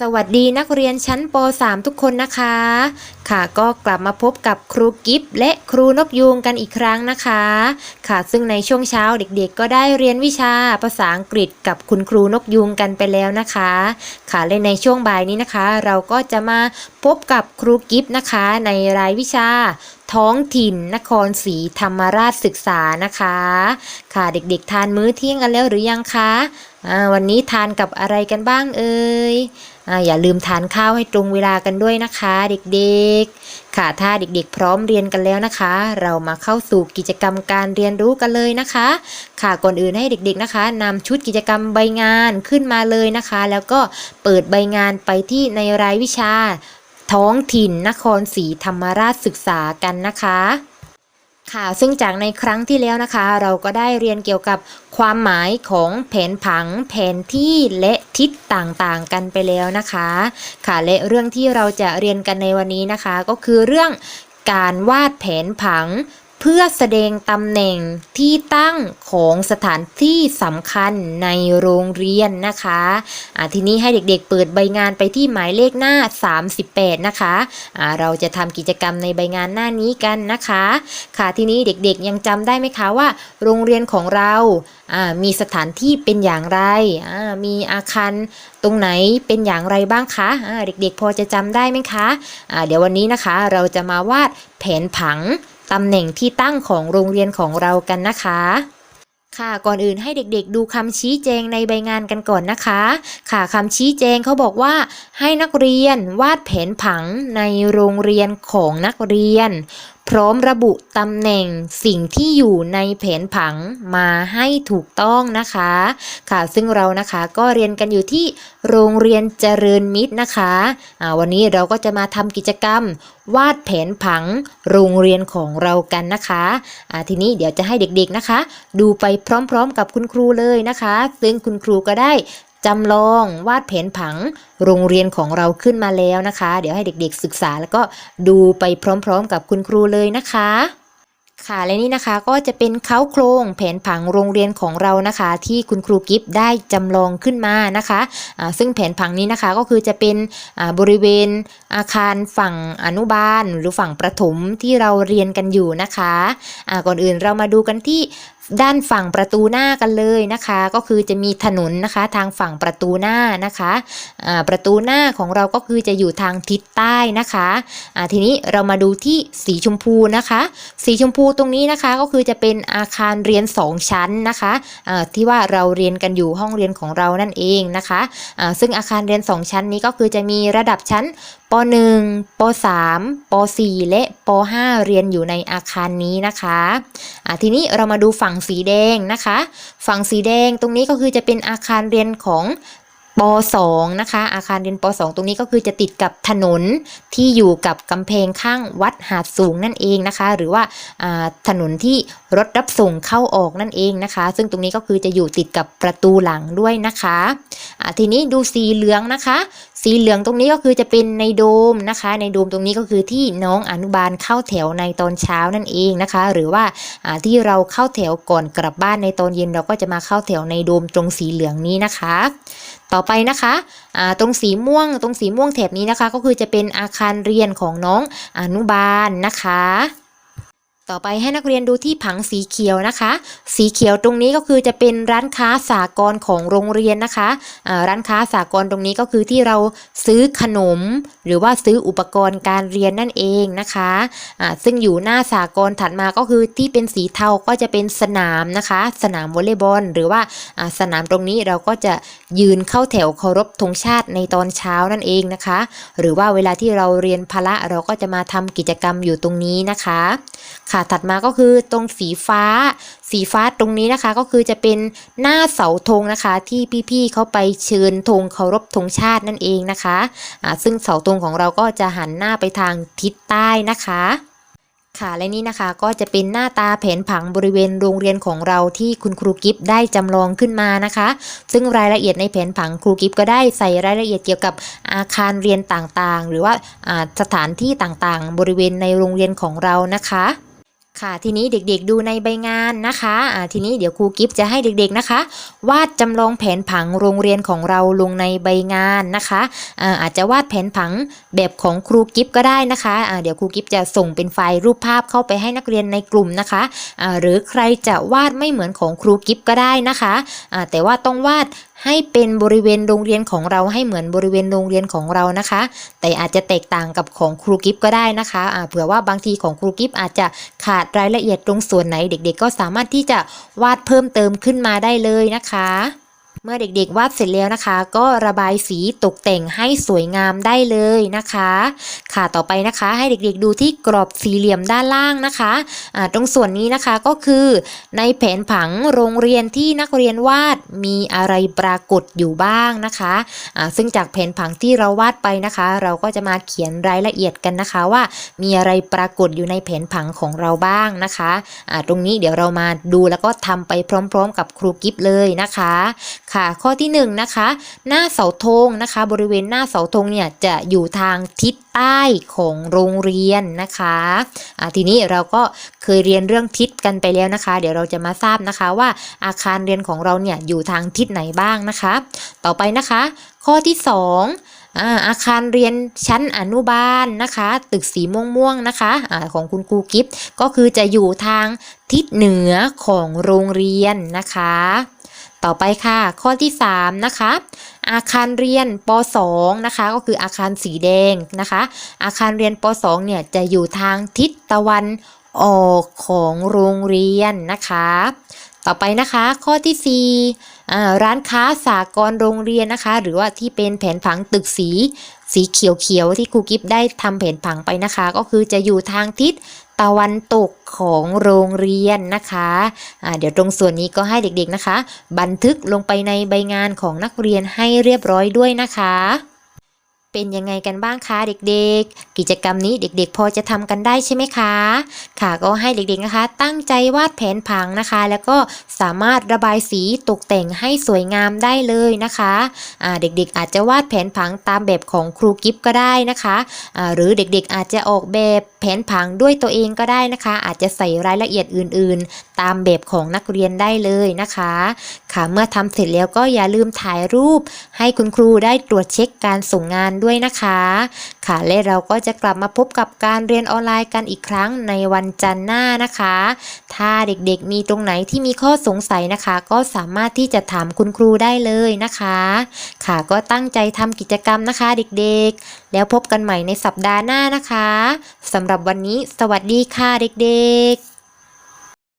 สวัสดีนักเรียนชั้นป .3 ทุกคนนะคะ ค่ะก็กลับมาพบกับครูกิฟและครูนกยูงกันอีกครั้งนะคะ ค่ะซึ่งในช่วงเช้าเด็กๆ ก็ได้เรียนวิชาภาษาอังกฤษกับคุณครูนกยูงกันไปแล้วนะคะ ค่ะและในช่วงบ่ายนี้นะคะ เราก็จะมาพบกับครูกิฟนะคะ ในรายวิชาท้องถิ่นนครศรีธรรมราชศึกษานะคะ ค่ะเด็กๆ ทานมื้อเที่ยงกันแล้วหรือยังคะ วันนี้ทานกับอะไรกันบ้างเอ่ยออย่าลืมทานข้าวให้ตรงเวลากันด้วยนะคะ เด็กๆ ค่ะถ้าเด็กๆ พร้อมเรียนกันแล้วนะคะ เรามาเข้าสู่กิจกรรมการเรียนรู้กันเลยนะคะ ค่ะก่อนอื่นให้เด็กๆนะคะนำชุดกิจกรรมใบงานขึ้นมาเลยนะคะ แล้วก็เปิดใบงานไปที่ในรายวิชา ท้องถิ่นนครศรีธรรมราชศึกษากันนะคะ ค่ะ ซึ่งจากในครั้งที่แล้วนะคะ เราก็ได้เรียนเกี่ยวกับความหมายของแผนผัง แผนที่และทิศต่างๆ กันไปแล้วนะคะ ค่ะและเรื่องที่เราจะเรียนกันในวันนี้นะคะ ก็คือเรื่องการวาดแผนผัง เพื่อแสดงตำแหน่งที่ตั้งของสถานที่สำคัญในโรงเรียนนะคะอ่าทีนี้ให้เด็กๆเปิดใบงานไปที่หมายเลขหน้า 38 นะคะอ่าเราจะทำกิจกรรมในใบงานหน้านี้กันนะคะ ค่ะทีนี้เด็กๆยังจำได้ไหมคะว่า โรงเรียนของเรามีสถานที่เป็นอย่างไร มีอาคารตรงไหนเป็นอย่างไรบ้างคะอ่าเด็กๆพอจะจำได้ไหมคะอ่าเดี๋ยววันนี้นะคะเราจะมาวาดแผนผัง ตำแหน่งที่ตั้งของโรงเรียนของเรากันนะคะ ค่ะก่อนอื่นให้เด็กๆ ดูคำชี้แจงในใบงานกันก่อนนะคะ ค่ะคำชี้แจงเขาบอกว่า ให้นักเรียนวาดแผนผังในโรงเรียนของนักเรียนพร้อมระบุตำแหน่งสิ่งที่อยู่ในแผนผังมาให้ถูกต้องนะคะ ค่ะซึ่งเรานะคะก็เรียนกันอยู่ที่โรงเรียนเจริญมิตรนะคะอ่าวันนี้เราก็จะมาทำกิจกรรม วาดแผนผังโรงเรียนของเรากันนะคะอ่าทีนี้เดี๋ยวจะให้เด็กๆนะคะ ดูไปพร้อมๆกับคุณครูเลยนะคะ ซึ่งคุณครูก็ได้ จำลองวาดแผนผังโรงเรียนของเราขึ้นมาแล้วนะคะ เดี๋ยวให้เด็กๆศึกษาแล้วก็ดูไปพร้อมๆกับคุณครูเลยนะคะค่ะและนี่นะคะก็จะเป็นเขาโครงแผนผังโรงเรียนของเรานะคะ ที่คุณครูกิฟต์ได้จำลองขึ้นมานะคะอ่าซึ่งแผนผังนี้นะคะก็คือจะเป็นบริเวณอาคารฝั่งอนุบาล หรือฝั่งประถมที่เราเรียนกันอยู่นะคะอ่าก่อนอื่นเรามาดูกันที่ ด้านฝั่งประตูหน้ากันเลยนะคะ ก็คือจะมีถนนนะคะทางฝั่งประตูหน้านะคะประตูหน้าของเราก็คือจะอยู่ทางทิศใต้นะคะทีนี้เรามาดูที่สีชมพูนะคะ สีชมพูตรงนี้นะคะก็คือจะเป็นอาคารเรียน 2 ชั้นนะคะที่ว่าเราเรียนกันอยู่ห้องเรียนของเรานั่นเองนะคะซึ่งอาคารเรียน 2 ชั้นนี้ก็คือจะมีระดับชั้น ป .1 ป .3 ป .4 และป .5 เรียนอยู่ในอาคารนี้นะคะอ่าทีนี้เรามาดูฝั่งสีแดงนะคะ ฝั่งสีแดงตรงนี้ก็คือจะเป็นอาคารเรียนของป .2 นะคะ อาคารเรียนป .2 ตรงนี้ก็คือจะติดกับถนนที่อยู่กับกำแพงข้างวัดหาดสูงนั่นเองนะคะ หรือว่าถนนที่ รถรับส่งเข้าออกนั่นเองนะคะ ซึ่งตรงนี้ก็คือจะอยู่ติดกับประตูหลังด้วยนะคะทีนี้ดูสีเหลืองนะคะ สีเหลืองตรงนี้ก็คือจะเป็นในโดมนะคะ ในโดมตรงนี้ก็คือที่น้องอนุบาลเข้าแถวในตอนเช้านั่นเองนะคะ หรือว่าที่เราเข้าแถวก่อนกลับบ้านในตอนเย็นเราก็จะมาเข้าแถวในโดมตรงสีเหลืองนี้นะคะ ต่อไปนะคะอ่าตรงสีม่วงตรงสีม่วงแถบนี้นะคะ ก็คือจะเป็นอาคารเรียนของน้องอนุบาลนะคะ ต่อไปให้นักเรียนดูที่ผังสีเขียวนะคะ สีเขียวตรงนี้ก็คือจะเป็นร้านค้าสากลของโรงเรียนนะคะร้านค้าสากลตรงนี้ก็คือที่เราซื้อขนม หรือว่าซื้ออุปกรณ์การเรียนนั่นเองนะคะอ่าซึ่งอยู่หน้าสากลถัดมาก็คือที่เป็นสีเทาก็จะเป็นสนามนะคะ สนามวอลเลย์บอล หรือว่าสนามตรงนี้เราก็จะยืนเข้าแถวเคารพธงชาติในตอนเช้านั่นเองนะคะ หรือว่าเวลาที่เราเรียนพละเราก็จะมาทำกิจกรรมอยู่ตรงนี้นะคะค่ะถัดมาก็คือตรงสีฟ้า สีฟ้าตรงนี้นะคะก็คือจะเป็นหน้าเสาธงนะคะ ที่พี่ๆเขาไปเชิญธงเคารพธงชาตินั่นเองนะคะอ่าซึ่งเสาธงของเราก็จะหันหน้าไปทางทิศใต้นะคะค่ะและนี่นะคะก็จะเป็นหน้าตาแผนผังบริเวณโรงเรียนของเราที่คุณครูกิฟต์ได้จำลองขึ้นมานะคะ ซึ่งรายละเอียดในแผนผังครูกิฟต์ก็ได้ใส่รายละเอียดเกี่ยวกับอาคารเรียนต่างๆ หรือว่าอ่าสถานที่ต่างๆ บริเวณในโรงเรียนของเรานะคะ ค่ะทีนี้เด็กๆดูในใบงานนะคะอ่าทีนี้เดี๋ยวครูกิฟจะให้เด็กๆนะคะ วาดจำลองแผนผังโรงเรียนของเราลงในใบงานนะคะอ่าอาจจะวาดแผนผังแบบของครูกิฟก็ได้นะคะอ่าเดี๋ยวครูกิฟจะส่งเป็นไฟล์รูปภาพเข้าไปให้นักเรียนในกลุ่มนะคะอ่าหรือใครจะวาดไม่เหมือนของครูกิฟก็ได้นะคะอ่าแต่ว่าต้องวาด ให้เป็นบริเวณโรงเรียนของเราให้เหมือนบริเวณโรงเรียนของเรานะคะ แต่อาจจะแตกต่างกับของครูกิฟก็ได้นะคะะเผื่อว่าบางทีของครูกิฟอาจจะขาดรายละเอียดตรงส่วนไหนเด็ก ๆ ก็สามารถที่จะวาดเพิ่มเติมขึ้นมาได้เลยนะคะ เมื่อเด็กๆวาดเสร็จแล้วนะคะ ก็ระบายสีตกแต่งให้สวยงามได้เลยนะคะ ค่ะต่อไปนะคะ ให้เด็กๆดูที่กรอบสี่เหลี่ยมด้านล่างนะคะอ่าตรงส่วนนี้นะคะก็คือในแผนผังโรงเรียนที่นักเรียนวาดมีอะไรปรากฏอยู่บ้างนะคะอ่าซึ่งจากแผนผังที่เราวาดไปนะคะ เราก็จะมาเขียนรายละเอียดกันนะคะว่า มีอะไรปรากฏอยู่ในแผนผังของเราบ้างนะคะอ่าตรงนี้เดี๋ยวเรามาดูแล้วก็ทำไปพร้อม ๆ กับครูกิฟเลยนะคะค่ะ ข้อที่1นงนะคะ หน้าเสาธงนะคะ บริเวณหน้าเสาธงเนี่ยจะอยู่ทางทิศใต้ของโรงเรียนนะคะอ่าทีนี้เราก็เคยเรียนเรื่องทิศกันไปแล้วนะคะ เดี๋ยวเราจะมาทราบนะคะว่าอาคารเรียนของเราเนี่ยอยู่ทางทิศไหนบ้างนะคะ ต่อไปนะคะ ข้อที่ 2 อาคารเรียนชั้นอนุบาลนะคะ ตึกสีม่วงๆนะคะอาของคุณครูกิฟต์ก็คือจะอยู่ทางทิศเหนือของโรงเรียนนะคะ ต่อไปค่ะ ข้อที่ 3 นะคะ อาคารเรียนป .2 นะคะ ก็คืออาคารสีแดงนะคะ อาคารเรียนป .2 เนี่ยจะอยู่ทางทิศตะวันออกของโรงเรียนนะคะ ต่อไปนะคะ ข้อที่4อ่ ร้านค้าสากลโรงเรียนนะคะ หรือว่าที่เป็นแผนผังตึกสีสีเขียวๆที่ครูกิฟได้ทำแผนผังไปนะคะ ก็คือจะอยู่ทางทิศตะวันตกของโรงเรียนนะคะะเดี๋ยวตรงส่วนนี้ก็ให้เด็กๆนะคะ บันทึกลงไปในใบงานของนักเรียนให้เรียบร้อยด้วยนะคะ เป็นยังไงกันบ้างคะเด็กๆ กิจกรรมนี้เด็กๆ พอจะทำกันได้ใช่ไหมคะ ค่ะก็ให้เด็กๆนะคะ ตั้งใจวาดแผนผังนะคะ แล้วก็สามารถระบายสีตกแต่งให้สวยงามได้เลยนะคะอ่าเด็กๆ อาจจะวาดแผนผังตามแบบของครูกิฟก็ได้นะคะอ่าหรือเด็กๆอาจจะออกแบบแผนผังด้วยตัวเองก็ได้นะคะ อาจจะใส่รายละเอียดอื่นๆ ตามแบบของนักเรียนได้เลยนะคะ ค่ะเมื่อทำเสร็จแล้วก็อย่าลืมถ่ายรูป ให้คุณครูได้ตรวจเช็คการส่งงานด้วยนะคะ ค่ะและเราก็จะกลับมาพบกับการเรียนออนไลน์กันอีกครั้งในวันจันทร์หน้านะคะ ถ้าเด็กๆมีตรงไหนที่มีข้อสงสัยนะคะ ก็สามารถที่จะถามคุณครูได้เลยนะคะ ค่ะก็ตั้งใจทำกิจกรรมนะคะเด็กๆ แล้วพบกันใหม่ในสัปดาห์หน้านะคะสำหรับวันนี้ สวัสดีค่ะเด็กๆ